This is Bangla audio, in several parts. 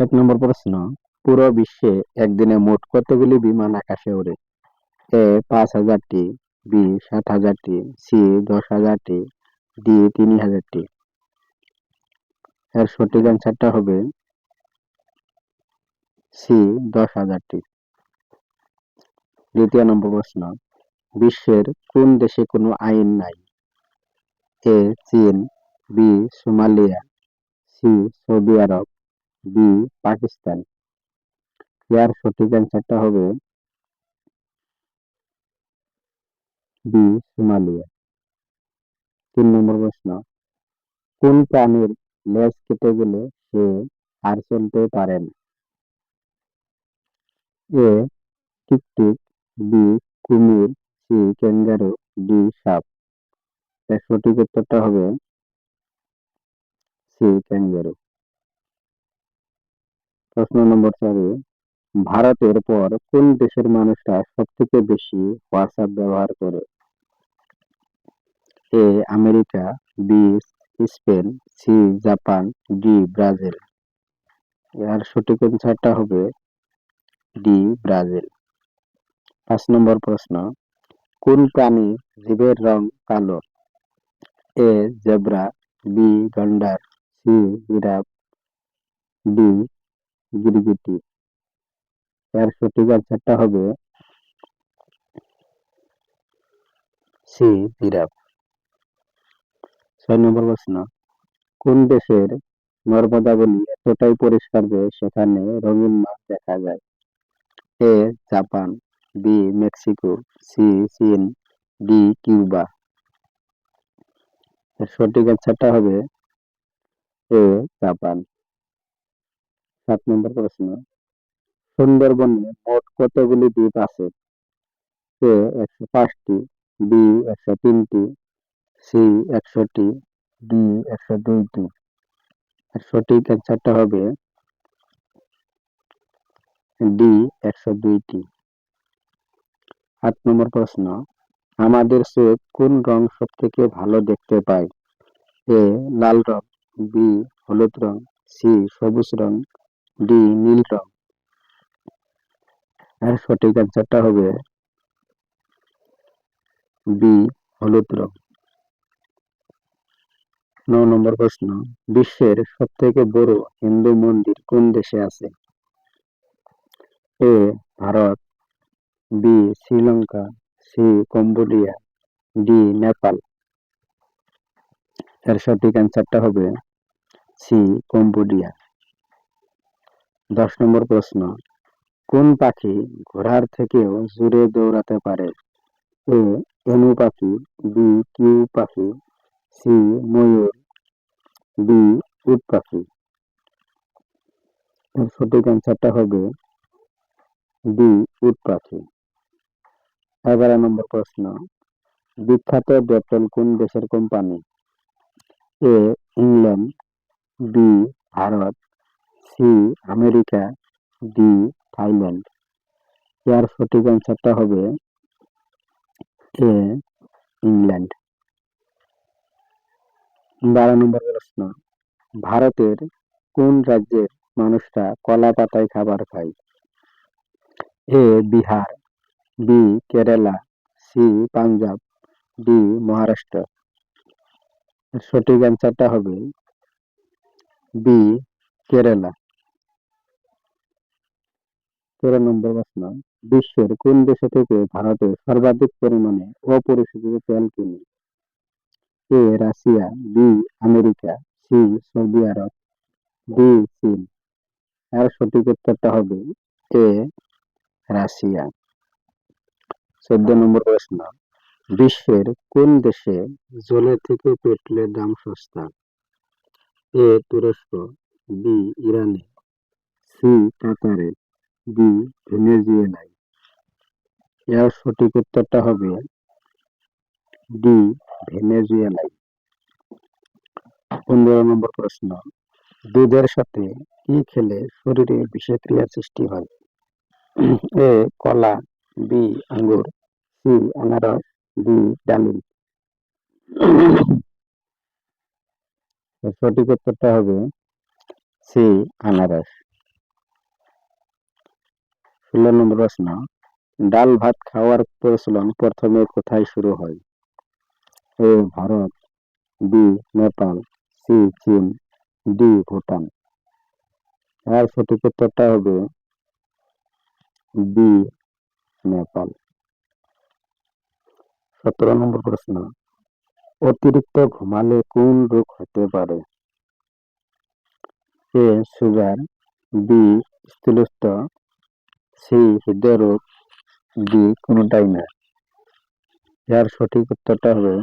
এক নম্বর প্রশ্ন, পুরো বিশ্বে একদিনে মোট কতগুলি বিমান আকাশে ওড়ে? এ, পাঁচ হাজারটি, বি, সাত হাজারটি, সি, দশ হাজারটি, ডি, তিন হাজারটি। এর সঠিক অ্যান্সারটা হবে সি, দশ হাজারটি। দ্বিতীয় নম্বর প্রশ্ন, বিশ্বের কোন দেশে কোনো আইন নাই? এ, চীন, বি, সোমালিয়া, সি, সৌদি আরব। বি, পাকিস্তান। এর সঠিক অ্যান্সারটা হবে বি, সোমালিয়া। তিন নম্বর প্রশ্ন, কোন প্রাণীর লেজ কেটে গেলে সে আর চলতে পারে না? এ, টিকটিক, বি, কুমির, সি, ক্যাঙ্গারু, ডি, সাপ। এর সঠিক উত্তরটা হবে সি, ক্যাঙ্গারু। প্রশ্ন নম্বর চারে, ভারতের পর কোন দেশের মানুষরা সব থেকে বেশি হোয়াটসঅ্যাপ ব্যবহার করে? A, America, B, Spain, C, Japan, D, Brazil. এর সঠিক অ্যান্সারটা হবে ডি, ব্রাজিল। পাঁচ নম্বর প্রশ্ন, কোন প্রাণী জীবের রং কালো? এ, জেব্রা, বি, গন্ডার, সি, জিরাফ, ডি গিরগিটি এর সঠিক অ্যান্সারটা হবে সি জিরাফ ছয় নম্বর প্রশ্ন, কোন দেশের নর্মদাবলী এতটাই পরিষ্কার যে সেখানে রঙিন মাছ দেখা যায়? A Japan B Mexico C চীন ডি কিউবা। এর সঠিক অ্যান্সারটা হবে এ জাপান। সাত নম্বর প্রশ্ন, সুন্দরবনে মোট কতগুলি দ্বীপ আছে? এ একশো পাঁচটি, বি একশো তিনটি, সি একশোটি, ডি একশো দুইটি। সঠিক অ্যান্সারটা হবে ডি একশো দুইটি। আট নম্বর প্রশ্ন, আমাদের চোখ কোন রং সব থেকে ভালো দেখতে পায় এ লাল রং, বি হলুদ রং, সি সবুজ রং ডি, নীল রং। এর সঠিক অ্যান্সারটা হবে বি, হলুদ রং। ন নম্বর প্রশ্ন, বিশ্বের সব থেকে বড় হিন্দু মন্দির কোন দেশে আছে? A, Bharat, B, Sri Lanka, C, Cambodia, D, Nepal. এর সঠিক অ্যান্সারটা হবে সি, কম্বোডিয়া। দশ নম্বর প্রশ্ন, কোন পাখি ঘোড়ার থেকেও জোরে দৌড়াতে পারে? এ এমু পাখি, বি, কিউ পাখি, সি, ময়ূর, ডি, উট পাখি। এর সঠিক অ্যান্সারটা হবে বি উট পাখি। এগারো নম্বর প্রশ্ন, বিখ্যাত ডেটল কোন দেশের company? A, England, B, Bharat C America D Thailand. এর সঠিক অ্যান্সারটা হবে এ, ইংল্যান্ড। বারো নম্বর প্রশ্ন, ভারতের কোন রাজ্যের মানুষরা কলা পাতায় খাবার খায়? A, Bihar, B, Kerala, C, Punjab, D, Maharashtra. সঠিক অ্যান্সারটা হবে বি, কেরালা। তেরো নম্বর প্রশ্ন, বিশ্বের কোন দেশে থেকে ভারতে সর্বাধিক পরিমাণে অপরিশোধিত তেল কিনে? A, Russia, B, America, C, Saudi Arab, D, চীন। এর সঠিক উত্তরটা হবে এ, রাশিয়া। চোদ্দ নম্বর প্রশ্ন, বিশ্বের কোন দেশে জলের থেকে পেট্রোলের দাম সস্তা? এ, তুরস্ক, বি, ইরানে, সি, কাতারে। ডি ভেনেজুয়েলায় এর সঠিক উত্তরটা হবে ডি ভেনেজুয়েলায় পনেরো নম্বর প্রশ্ন দুধের সাথে কি খেলে শরীরে বিষক্রিয়ার সৃষ্টি হয়? এ, কলা, বি আঙ্গুর সি আনারস ডি, ডালিম। সঠিক উত্তরটা হবে সি আনারস ষোলো নম্বর প্রশ্ন ডাল ভাত খাওয়ার প্রচলন প্রথমে কোথায় শুরু হয়? A Bharat, B Nepal, C চীন, ডি ভুটান। এর সঠিক উত্তরটা হবে বি নেপাল। সতেরো নম্বর প্রশ্ন, অতিরিক্ত ঘুমালে কোন রোগ হতে পারে? এ সুগার, বি স্থূলস্থ সি হৃদরোগ ডি কোনটাই না এর সঠিক উত্তরটা হবে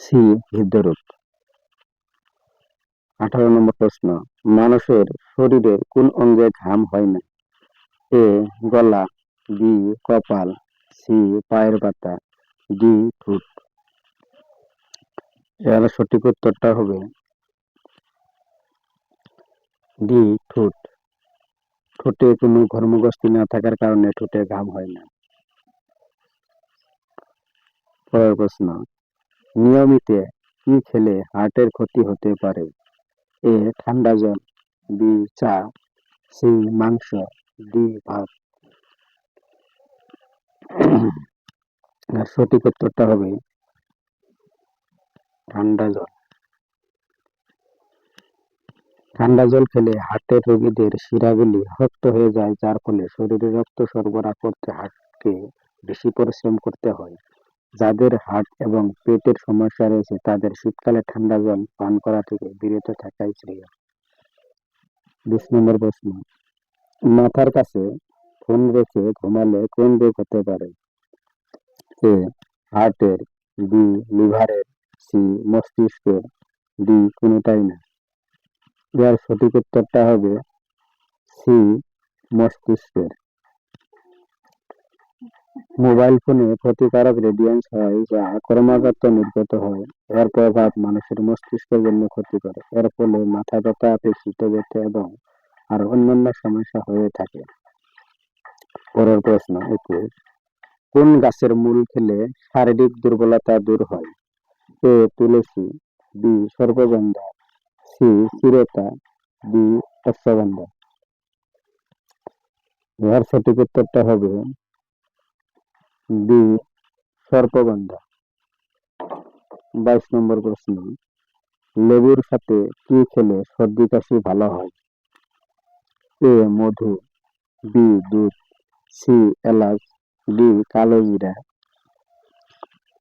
সি হৃদরোগ আঠারো নম্বর প্রশ্ন, মানুষের শরীরের কোন অঙ্গে ঘাম হয় না? এ, গলা, বি, কপাল, সি, পায়ের পাতা, ডি, ঠোঁট। এর সঠিক উত্তরটা হবে ডি, ঠোঁট। ঠোঁটে কোনো ঘর্মগ্রস্তি না থাকার কারণে ঠোঁটে ঘাম হয় না। পরের প্রশ্ন, নিয়মিত কি খেলে হার্টের ক্ষতি হতে পারে? এ, ঠান্ডা জল, বি, চা, সি, মাংস, ডি, ভাত। আর সঠিক উত্তরটা হবে ঠান্ডা জল। ঠান্ডা জল খেলে হার্টের রোগীদের শিরাগুলি শক্ত হয়ে যায়, যার ফলে শরীরে রক্ত সরবরাহ করতে হার্টকে বেশি পরিশ্রম করতে হয়। যাদের হার্ট এবং পেটের সমস্যা রয়েছে, তাদের শীতকালে ঠান্ডা জল পান করা থেকে বিরত থাকাই শ্রেয়। বিশ নম্বর প্রশ্ন। মাথার কাছে ফোন রেখে ঘুমালে কোন রোগ হতে পারে? এ, হার্টের, বি, লিভারের, সি, মস্তিষ্কের, ডি, কোনোটাই না। এর সঠিক উত্তরটা হবে সি মস্তিষ্কের। মোবাইল ফোনে ক্ষতিকারক রেডিয়েন্স হয় যা ক্রমাগত নির্গত হয়। এর প্রভাব মানুষের মস্তিষ্কের জন্য ক্ষতিকর। এর ফলে মাথা ব্যথা, পেশিতে ব্যথা এবং আর অন্যান্য সমস্যা হয়ে থাকে। পরের প্রশ্ন একুশ কোন গাছের মূল খেলে শারীরিক দুর্বলতা দূর হয়? এ, তুলসী, বি সর্বগন্ধা সি চিরতা ডি অশ্বগন্ধা এর সঠিক উত্তরটা হবে বি সর্পগন্ধা বাইশ নম্বর প্রশ্ন, লেবুর সাথে কি খেলে সর্দি কাশি ভালো হয়? এ, মধু, বি, দুধ, সি, এলাচ, ডি, কালো জিরা।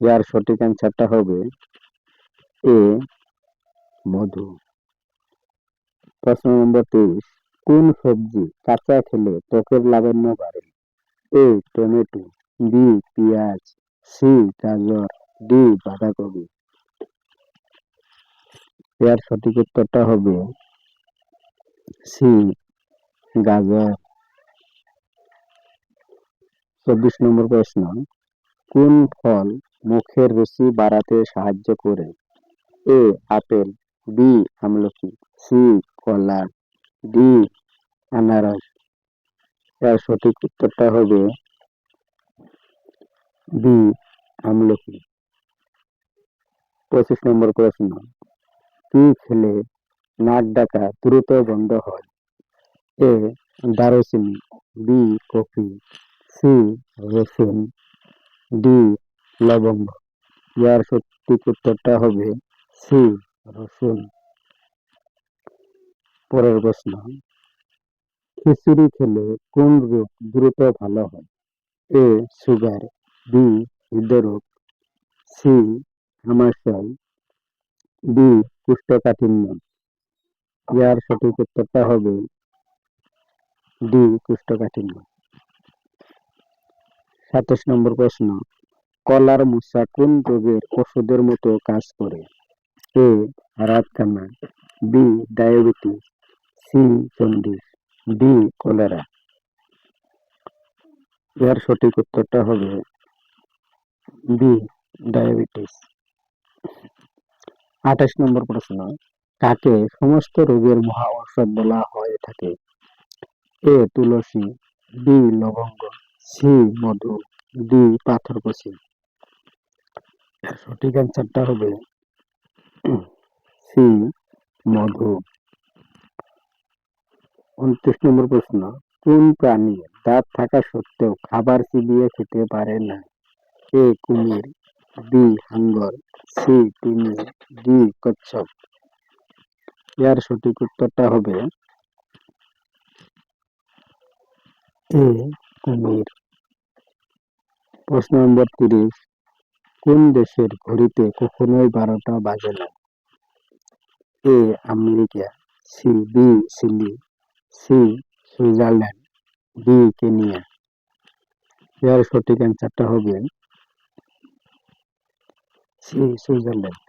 যার সঠিক অ্যান্সারটা হবে এ, মধু। প্রশ্ন নম্বর তেইশ। কোন সবজি কাঁচা খেলে ত্বকের লাবণ্য বাড়ে? এ, টমেটো, বি, পেঁয়াজ, সি, গাজর, ডি, বাঁধাকপি। এর সঠিক উত্তরটা হবে সি, গাজর। চব্বিশ নম্বর প্রশ্ন, কোন ফল মুখের রুচি বাড়াতে সাহায্য করে? এ, আপেল, বি, আমলকি, সি কলা ডি আনারস, এর সঠিক উত্তরটা হবে বি, আমলকি। পঁচিশ নম্বর প্রশ্ন, কি খেলে নাক ডাকা দ্রুত বন্ধ হয়? এ, দারুচিনি, বি, কফি, সি, রসুন, ডি, লবঙ্গ। ইয়ার সঠিক উত্তরটা হবে সি, রসুন। পরের প্রশ্ন। খিচুড়ি খেলে কোন রোগ দ্রুত ভালো হয়? এ সুগার বি হৃদরোগ সি আমাশয় ডি কুষ্ঠকাঠিন্য। ইয়ার সঠিক উত্তরটা হবে ডি কুষ্ঠকাঠিন্য। সাতাশ নম্বর প্রশ্ন, কলার মশা কোন রোগের ওষুধের মতো কাজ করে? এ রাতকানা B diabetes C jaundice D cholera. এর সঠিক উত্তরটা হবে বি, ডায়াবেটিস। আঠাশ নম্বর প্রশ্ন, কাকে সমস্ত রোগের মহা ঔষধ বলা হয়ে থাকে? এ তুলসী, বি লবঙ্গ, সি মধু, ডি পাথরকুচি এর সঠিক অ্যান্সারটা হবে সি মধু। উনত্রিশ নম্বর প্রশ্ন, কোন প্রাণী দাঁত থাকা সত্ত্বেও খাবার চিবিয়ে খেতে পারে না? এ, কুমির, বি, হাঙ্গর, সি, তিমি, ডি, কচ্ছপ। এর সঠিক উত্তরটা হবে এ, কুমির। প্রশ্ন নম্বর তিরিশ, কোন দেশের ঘড়িতে কখনোই বারোটা বাজে না? A, America, C, B Chile C Switzerland D Kenya এর সঠিক অ্যান্সারটা হবে সি সুইজারল্যান্ড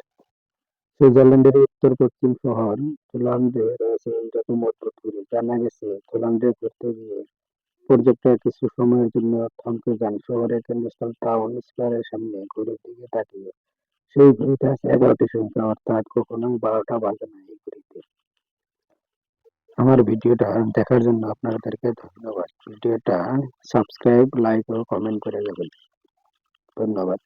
সুইজারল্যান্ডের উত্তর পশ্চিম শহর হোলান্ডে রয়েছে এইরকম অদ্ভুত ঘুড়ি জানা গেছে হোলান্ডে ঘুরতে গিয়ে পর্যটক কিছু সময়ের জন্য থমকে যান। শহরের কেন্দ্রস্থল টাউন স্কোয়ারের সামনে ঘড়ির দিকে তাকিয়ে। সেই ঘড়িতে আছে এগারোটি সংখ্যা, অর্থাৎ কখনোই বারোটা বাজে না এই ঘড়িতে। আমার ভিডিওটা দেখার জন্য আপনাদেরকে ধন্যবাদ। ভিডিওটা সাবস্ক্রাইব লাইক ও কমেন্ট করে যাবেন ধন্যবাদ।